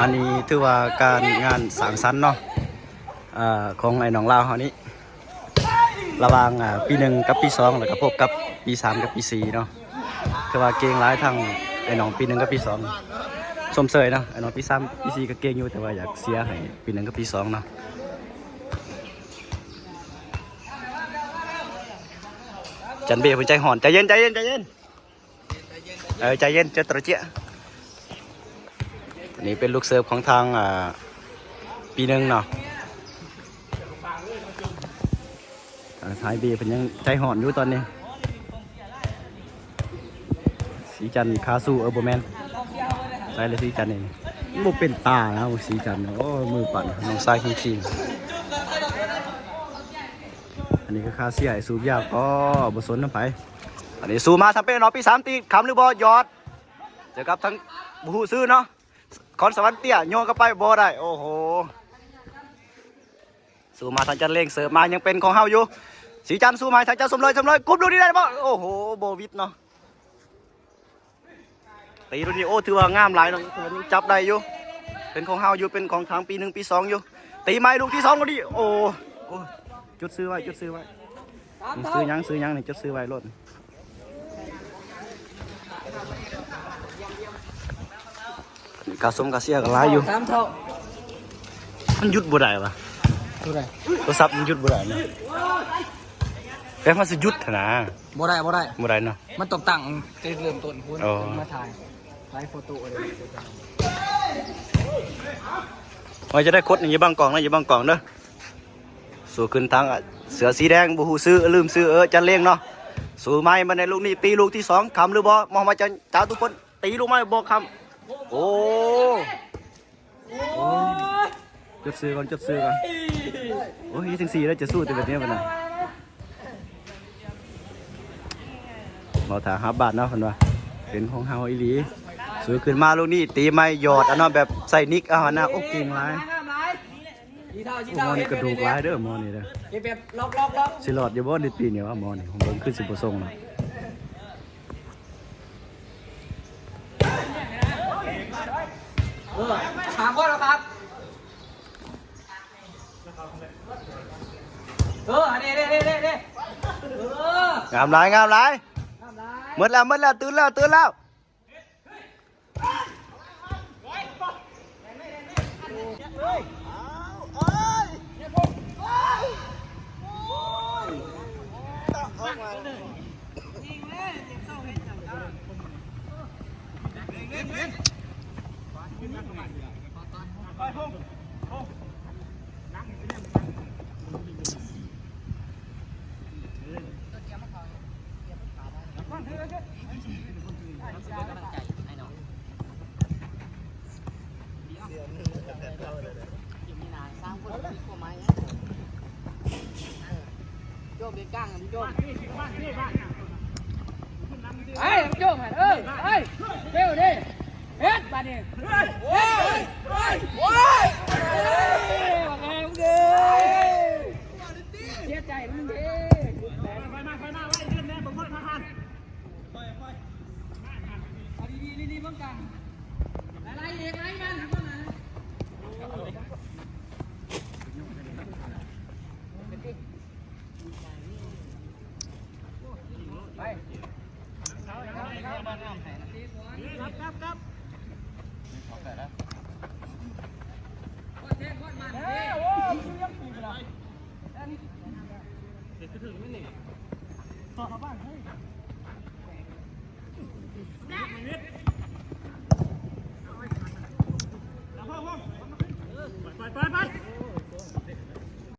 อันนี้ถือว่าการงานสังสรรค์เนาะอ่าของไอ้น้องลาวเฮานี้ระหว่างปีหนึ่งกับปีสองแล้วก็พบกับปีสามกับปีสี่เนาะคือว่าเก่งหลายทั้งไอ้น้องปีหนึ่งกับปีสองสมเสยเนาะไอ้น้องปีสามปีสี่ก็เก่งอยู่แต่ว่าอยากเสียให้ปีหนึ่งกับปีสองเนาะจันเบีย์ใจห่อนใจเย็นใจเย็นใจเย็นเออใจเย็นเจ้าตระเจีย นนี้เป็นลูกเสิร์ฟของทางอ่าปีหนึ่งเนาะอ่าท้ายบีเป็นยังใจหอนอยู่ตอนนี้ สีจันด์คาซูเออร์โบแมนใช่เลยสีจันทร์เองมันเป็นตานะสีจันโอ้มือปั่นน้องทรายคิงๆอันนี้ก็คาเซียสูบยากก็บสนน้ำไป อันนี้สูมาทำเป็นเนาะปีสามตีคำหรือบอยอดเจอกับทั้งบูฮูซื้อเนาะ คอนสวรรค์เตี้ยโยนเข้าไปบ่ได้ โอ้โห สู้มาทางจันเล่งเสิร์ฟมายังเป็นของเฮาอยู่ สีจันสู้มาทางจันสมเลยสมเลยกุบดูนี่ได้บ่โอ้โหโบวิดเนาะตีดูนี่โอ้ถือว่างามหลายเนาะยังจับได้อยู่ เป็นของเฮาอยู่เป็นของทางปีหนึ่งปีสองอยู่ ตีไม้ลูกที่สองก็ดีโอ้โอ้จุดซื้อไว้จุดซื้อไว้ซื้อยังซื้อยังนี่จุดซื้อไว้รถ กาสมกาเซียก็หลายอยู่ สามเท่ามันหยุดบ่ได้ปะเท่าไหร่โทรศัพท์มันหยุดบ่ได้เนาะแต่มันสิหยุดเถอะนะบ่ได้บ่ได้ บ่ได้เนาะ มันตกตั้งจะเริ่มต้นคุณอ๋อ มาถ่ายถ่ายโฟโต้อะไรไว้จะได้คดอย่าบังกล่องนะอย่าบังกล่องเด้อสู้ขึ้นทางอะเสือสีแดงบ่ฮู้ซื้อลืมซื้อเออจันเลี้ยงเนาะสู้ไม้มาในลูกนี้ตีลูกที่สองคำหรือบ่มองมาจันจ้าทุกคนตีลูกไม้บ่คำ โอ้โอ้ยจดซื้อก่อนจดซื้อก่อนโอ้ยถึงสี่แล้วจะสู้แต่แบบนี้มันน่ะบ่ถาหาบาทเนาะเพิ่นว่าเป็นของเฮาอีหลีซื้อขึ้นมาลูกนี้ตีไม้หยอดอันนั้นแบบใส่นิกเอาหั่นน่ะโอ้เก่งหลายชี้เท่าชี้โอ้หมเท่าอนี่กระดูกหลายเด้อหมอนี่เด้อเก็บแบบล็อกล็อกล็อกสิรอดอยู่บ่ในปีนี้วะหมอนี่ผมเบิ่งคือสิบ่ส่งเนาะ เออถามว่าแล้วครับ เอออันนี้เด้เด้เด้เด้เอองามหลายงามหลายทำไรหมดแล้วหมดแล้วตื่นแล้วตื่นแล้วเฮ้ย จ้หันเออไอ้ เร็วดิเฮ็ดบาดนี้โอ้ยโอ้ยโอ้ยว่าไงมึงดิเสียใจมึงดิไฟมาไฟมาไว้เดินแน่ผมพ่นพาหันเอาดีๆดีๆบ้างกันอะไรอีกอะไรมันทำมาไหนไปเ